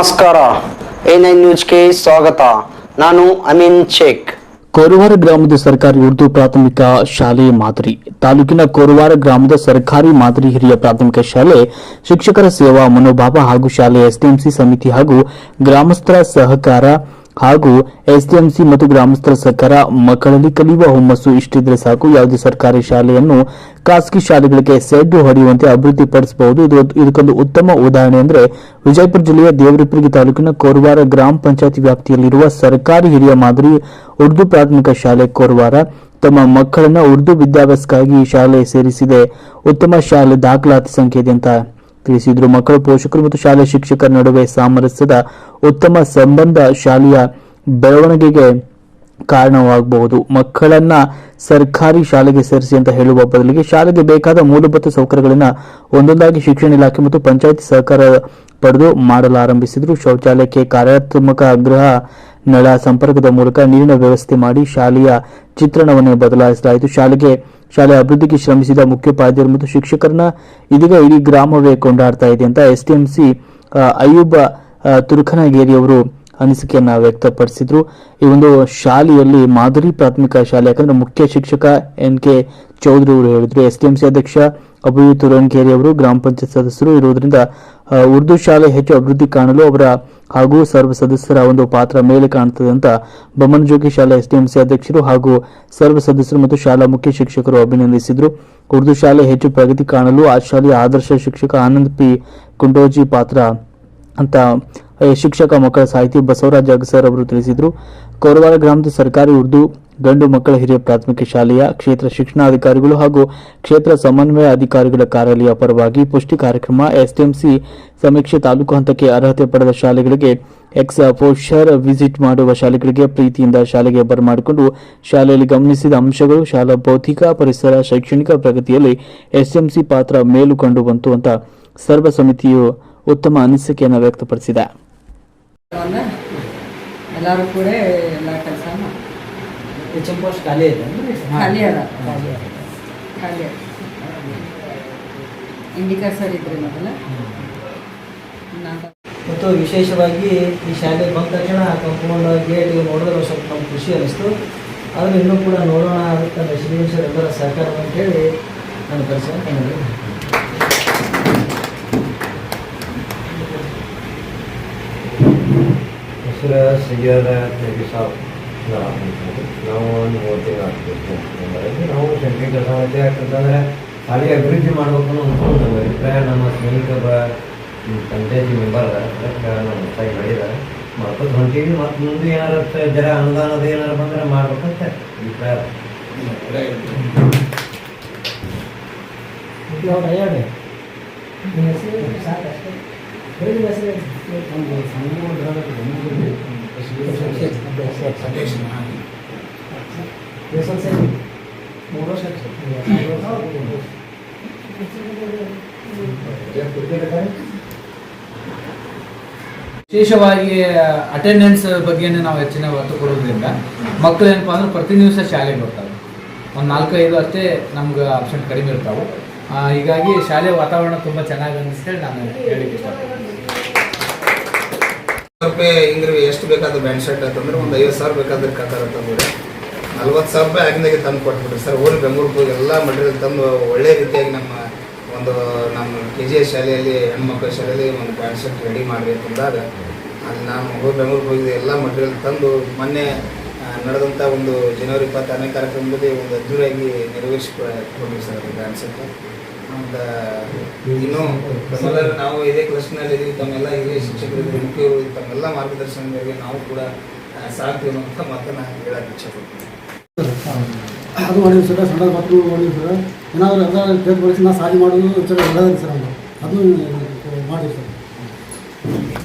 ನಮಸ್ಕಾರ. A nine ನ್ಯೂಸ್ಗೆ ಸ್ವಾಗತ. ನಾನು ಅಮೀನ್ ಶೇಖ್. ಕೋರವಾರ ಗ್ರಾಮದ ಸರ್ಕಾರಿ ಉರ್ದು ಪ್ರಾಥಮಿಕ ಶಾಲೆ ಮಾದರಿ. ತಾಲೂಕಿನ ಕೋರವಾರ ಗ್ರಾಮದ ಸರ್ಕಾರಿ ಮಾದರಿ ಹಿರಿಯ ಪ್ರಾಥಮಿಕ ಶಾಲೆ, ಶಿಕ್ಷಕರ ಸೇವಾ, ಮನೋಭಾವ ಹಾಗೂ ಶಾಲೆ ಎಸ್ಡಿಎಂಸಿ ಸಮಿತಿ ಹಾಗೂ ಗ್ರಾಮಸ್ಥರ ಸಹಕಾರ ಹಾಗೂ ಎಸ್ಡಿಎಂಸಿ ಮತ್ತು ಗ್ರಾಮಸ್ಥರ ಸರ್ಕಾರ ಮಕ್ಕಳಲ್ಲಿ ಕಲಿಯುವ ಹುಮ್ಮಸ್ಸು ಇಷ್ಟಿದ್ರೆ ಸಾಕು. ಯಾವುದೇ ಸರ್ಕಾರಿ ಶಾಲೆಯನ್ನು ಖಾಸಗಿ ಶಾಲೆಗಳಿಗೆ ಸೆಡ್ಡು ಹೊಡೆಯುವಂತೆ ಅಭಿವೃದ್ಧಿಪಡಿಸಬಹುದು. ಇದು ಇದಕ್ಕೊಂದು ಉತ್ತಮ ಉದಾಹರಣೆ ಅಂದರೆ ವಿಜಯಪುರ ಜಿಲ್ಲೆಯ ದೇವರಿಪುರಗಿ ತಾಲೂಕಿನ ಕೋರವಾರ ಗ್ರಾಮ ಪಂಚಾಯತ್ ವ್ಯಾಪ್ತಿಯಲ್ಲಿರುವ ಸರ್ಕಾರಿ ಹಿರಿಯ ಮಾದರಿ ಉರ್ದು ಪ್ರಾಥಮಿಕ ಶಾಲೆ ಕೋರವಾರ ತಮ್ಮ ಮಕ್ಕಳನ್ನ ಉರ್ದು ವಿದ್ಯಾಭ್ಯಾಸಕ್ಕಾಗಿ ಈ ಶಾಲೆ ಸೇರಿಸಿದೆ. ಉತ್ತಮ ಶಾಲೆ ದಾಖಲಾತಿ ಸಂಖ್ಯೆ ಅಂತ ತಿಳಿಸಿದ್ರು. ಮಕ್ಕಳು, ಪೋಷಕರು ಮತ್ತು ಶಾಲೆ ಶಿಕ್ಷಕರ ನಡುವೆ ಸಾಮರಸ್ಯದ ಉತ್ತಮ ಸಂಬಂಧ ಶಾಲೆಯ ಬೆಳವಣಿಗೆಗೆ ಕಾರಣವಾಗಬಹುದು. ಮಕ್ಕಳನ್ನ ಸರ್ಕಾರಿ ಶಾಲೆಗೆ ಸೇರಿಸಿ ಅಂತ ಹೇಳುವ ಬದಲಿಗೆ ಶಾಲೆಗೆ ಬೇಕಾದ ಮೂಲಭೂತ ಸೌಕರ್ಯಗಳನ್ನ ಒಂದೊಂದಾಗಿ ಶಿಕ್ಷಣ ಇಲಾಖೆ ಮತ್ತು ಪಂಚಾಯತಿ ಸಹಕಾರ ಪಡೆದು ಮಾಡಲಾರಂಭಿಸಿದ್ರು. ಶೌಚಾಲಯಕ್ಕೆ ಕಾರ್ಯಾತ್ಮಕ ಗೃಹ ನಳ ಸಂಪರ್ಕದ ಮೂಲಕ ನೀರಿನ ವ್ಯವಸ್ಥೆ ಮಾಡಿ ಶಾಲೆಯ ಚಿತ್ರಣವನ್ನೇ ಬದಲಾಯಿಸಲಾಯಿತು. ಶಾಲೆಗೆ ಶಾಲೆ ಅಭಿವೃದ್ಧಿಗೆ ಶ್ರಮಿಸಿದ ಮುಖ್ಯೋಪಾಧ್ಯಾಯರು ಮತ್ತು ಶಿಕ್ಷಕರನ್ನ ಇದೀಗ ಇಡೀ ಗ್ರಾಮವೇ ಕೊಂಡಾಡ್ತಾ ಇದೆ ಅಂತ ಎಸ್ಟಿಎಂಸಿ ಅಯ್ಯೂಬ ಅವರು ಅನಿಸಿಕೆಯನ್ನ ವ್ಯಕ್ತಪಡಿಸಿದ್ರು. ಈ ಒಂದು ಶಾಲೆಯಲ್ಲಿ ಮಾದರಿ ಪ್ರಾಥಮಿಕ ಶಾಲೆ ಯಾಕಂದ್ರೆ ಮುಖ್ಯ ಶಿಕ್ಷಕ ಎನ್ ಕೆ ಚೌಧರಿ ಅವರು ಹೇಳಿದ್ರು. ಸಿ ಅಧ್ಯಕ್ಷ ಅಬು ತುರಂಕೇರಿ ಅವರು ಗ್ರಾಮ ಪಂಚಾಯತ್ ಸದಸ್ಯರು ಇರುವುದರಿಂದ ಉರ್ದು ಶಾಲೆ ಹೆಚ್ಚು ಅಭಿವೃದ್ಧಿ ಕಾಣಲು ಅವರ ಹಾಗೂ ಸರ್ವ ಸದಸ್ಯರ ಒಂದು ಪಾತ್ರ ಮೇಲೆ ಕಾಣುತ್ತದೆ ಅಂತ ಬೊಮ್ಮನಜೋಗಿ ಶಾಲೆ ಎಸ್ಡಿಎಂಸಿ ಅಧ್ಯಕ್ಷರು ಹಾಗೂ ಸರ್ವ ಸದಸ್ಯರು ಮತ್ತು ಶಾಲಾ ಮುಖ್ಯ ಶಿಕ್ಷಕರು ಅಭಿನಂದಿಸಿದರು. ಉರ್ದು ಶಾಲೆ ಹೆಚ್ಚು ಪ್ರಗತಿ ಕಾಣಲು ಆ ಶಾಲೆಯ ಆದರ್ಶ ಶಿಕ್ಷಕ ಆನಂದ್ ಪಿ. ಕುಂಡೋಜಿ ಪಾತ್ರ ಅಂತ ಶಿಕ್ಷಕ ಮಕ್ಕಳ ಸಾಹಿತಿ ಬಸವರಾಜ್ ಅಗಸರ್ ಅವರು ತಿಳಿಸಿದರು. ಕೋರವಾರ ಗ್ರಾಮದ ಸರ್ಕಾರಿ ಉರ್ದು ಗಂಡು ಮಕ್ಕಳ ಹಿರಿಯ ಪ್ರಾಥಮಿಕ ಶಾಲೆಯ ಕ್ಷೇತ್ರ ಶಿಕ್ಷಣಾಧಿಕಾರಿಗಳು ಹಾಗೂ ಕ್ಷೇತ್ರ ಸಮನ್ವಯ ಅಧಿಕಾರಿಗಳ ಕಾರ್ಯಾಲಯ ಪರವಾಗಿ ಪುಷ್ಟಿ ಕಾರ್ಯಕ್ರಮ ಎಸ್ಡಿಎಂಸಿ ಸಮೀಕ್ಷೆ ತಾಲೂಕು ಹಂತಕ್ಕೆ ಅರ್ಹತೆ ಪಡೆದ ಶಾಲೆಗಳಿಗೆ ಎಕ್ಸ್ ಪೋಷರ್ ವಿಸಿಟ್ ಮಾಡುವ ಶಾಲೆಗಳಿಗೆ ಪ್ರೀತಿಯಿಂದ ಶಾಲೆಗೆ ಬರಮಾಡಿಕೊಂಡು ಶಾಲೆಯಲ್ಲಿ ಗಮನಿಸಿದ ಅಂಶಗಳು ಶಾಲಾ ಭೌತಿಕ, ಪರಿಸರ, ಶೈಕ್ಷಣಿಕ ಪ್ರಗತಿಯಲ್ಲಿ ಎಸ್ಎಂಸಿ ಪಾತ್ರ ಮೇಲು ಕಂಡು ಬಂತು ಅಂತ ಸರ್ವ ಸಮಿತಿಯು ಉತ್ತಮ ಅನಿಸಿಕೆಯನ್ನು ವ್ಯಕ್ತಪಡಿಸಿದೆ. ಎಲ್ಲರೂ ಕೂಡ ಎಲ್ಲ ಖಾಲಿ ಐತೆ ಖಾಲಿ ಅದ ಖಾಲಿ ಅದ ಖಾಲಿ ಇಂಡಿಕಾ ಸರ್ ಇದ್ರಿ ಮೊದಲ ಮತ್ತು ವಿಶೇಷವಾಗಿ ಈ ಶಾಲೆ ಬಂದ ತಕ್ಷಣ ಕಂಪೌಂಡ್ ಗೇಟ್ ನೋಡಿದ್ರೆ ಸ್ವಲ್ಪ ನಮ್ಗೆ ಖುಷಿ ಅನಿಸ್ತು ಆದರೆ ಇನ್ನೂ ಕೂಡ ನೋಡೋಣ ಅಂತ ರೆಸಿಡೆನ್ಸ್ ಎಲ್ಲರ ಸಹಕಾರ ಅಂತ ಹೇಳಿ ನಾನು ಕರೆಸ್ಕೊಂಡು ಹೆಸರು ಸೈಯದ ತೆಗಿ ಸಾಬ್ ನಾವು ಒಂದು ಮೂವತ್ತು ತಿಂಗಳು ನಮ್ಮಲ್ಲಿ ನಾವು ಶಕ್ತಿ ಕೆಲಸ ಮಾಡ್ತೀವಿ ಯಾಕಂತಂದ್ರೆ ಶಾಲೆ ಅಭಿವೃದ್ಧಿ ಮಾಡಬೇಕು ಅನ್ನೋ ಒಂದು ನಮ್ಮ ಅಭಿಪ್ರಾಯ ನಮ್ಮ ಸ್ನೇಹಿತ ಒಬ್ಬ ಪಂಚಾಯತಿ ಮೆಂಬರ್ ಅದ ಅದಕ್ಕೆ ನಮ್ಮ ಹೊಸದಾಗಿ ಹೇಳಿದ್ದಾರೆ. ಮಾಡ್ಕೊತ ಹೊಂಟೀವಿ. ಮತ್ತು ಮುಂದೆ ಏನಾರ ಜರ ಅನುದಾನದ ಏನಾರು ಬಂದರೆ ಮಾಡ್ಬೇಕಂತ ಅಭಿಪ್ರಾಯ ಹೇಳಿ ಸಾಕಷ್ಟೇ. ಹೇಳಿ ಹೆಸರು ವಿಶೇಷವಾಗಿ ಅಟೆಂಡೆನ್ಸ್ ಬಗ್ಗೆನೇ ನಾವು ಹೆಚ್ಚಿನ ಒತ್ತು ಕೊಡೋದ್ರಿಂದ ಮಕ್ಕಳು ಏನಪ್ಪಾ ಅಂದ್ರೆ ಪ್ರತಿ ದಿವಸ ಶಾಲೆಗೆ ಬರ್ತಾವೆ ಒಂದು ನಾಲ್ಕೈದು ಅಷ್ಟೇ ನಮ್ಗೆ ಆಪ್ಷನ್ ಕಡಿಮೆ ಇರ್ತಾವೆ. ಹೀಗಾಗಿ ಶಾಲೆಯ ವಾತಾವರಣ ತುಂಬ ಚೆನ್ನಾಗಿ ಅನ್ನಿಸ್ತೇಳಿ ನಾನು ಹೇಳಿಕ್ಕೆ ಇಷ್ಟಪಡ್ತೀನಿ. ರೂಪಾಯಿ ಹಿಂಗ್ರಿ, ಎಷ್ಟು ಬೇಕಾದ್ರೆ ಬ್ಯಾಂಡ್ ಶರ್ಟ್ ಅಂತಂದ್ರೆ ಒಂದು ಐವತ್ತು ಸಾವಿರ ಬೇಕಾದ್ರೆ ಕತ್ತಾರ ಅಂತಂದ್ರೆ ನಲ್ವತ್ತು ಸಾವಿರ ರೂಪಾಯಿ ಆಗಿನಾಗೆ ತಂದು ಕೊಟ್ಬಿಟ್ರಿ. ಸರ್ ಹೋಗಿ ಬೆಂಗಳೂರಿಗೆ ಹೋಗಿ ಎಲ್ಲ ಮಟೀರಿಯಲ್ ತಂದು ಒಳ್ಳೆ ರೀತಿಯಾಗಿ ನಮ್ಮ ಒಂದು, ನಮ್ಮ ಕೆ ಜಿ ಎಸ್ ಶಾಲೆಯಲ್ಲಿ ಹೆಣ್ಮಕ್ಳ ಶಾಲೆಯಲ್ಲಿ ಒಂದು ಬ್ಯಾಂಡ್ ಶರ್ಟ್ ರೆಡಿ ಮಾಡಿ ಅಂತಂದಾಗ ಅಲ್ಲಿ ನಾನು ಹೋಗಿ ಬೆಂಗಳೂರಿಗೆ ಹೋಗಿದ್ದೆ. ಎಲ್ಲ ಮಟೀರಿಯಲ್ ತಂದು ಮೊನ್ನೆ ನಡೆದಂಥ ಒಂದು ಜನವರಿ ಇಪ್ಪತ್ತಾರನೇ ಕಾರ್ಯಕ್ರಮದಲ್ಲಿ ಒಂದು ಅದ್ದೂರಿಯಾಗಿ ನೆರವೇರಿಸಿ ಕೊಡ್ತೀವಿ ಸರ್ ಅದು ಬ್ಯಾಂಡ್ ಶರ್ಟ್. ಇನ್ನೂ ತಮ್ಮೆಲ್ಲರೂ ನಾವು ಇದೇ ಕ್ಲಸ್ನಲ್ಲಿ ಇದೀವಿ ತಮ್ಮೆಲ್ಲ ಹಿರಿಯ ಶಿಕ್ಷಕರು ಇದ್ದೀವಿ, ಮುಖ್ಯರು ಇದ್ದೀವಿ, ತಮ್ಮೆಲ್ಲ ಮಾರ್ಗದರ್ಶನಗಳಿಗೆ ಮೇರೆಗೆ ನಾವು ಕೂಡ ಆ, ಅಂತ ಮಾತನ್ನ ಹೇಳಕ್ಕೆ ಇಚ್ಛೆಪಡ್ತೀನಿ. ಅದು ಮಾಡಿದ್ವಿ ಸರ್. ಸಣ್ಣ ಮಕ್ಕಳು ಮಾಡಿದ್ವಿ ಸರ್ ಏನಾದರೂ ಎಲ್ಲ ಟೇಪ್ ಬಳಸಿ ನಾ ಸಾಲಿ ಮಾಡೋದು ಒಳ್ಳೆಯದು ಸರ್ ಅದು. ಮಾಡಿ ಸರ್.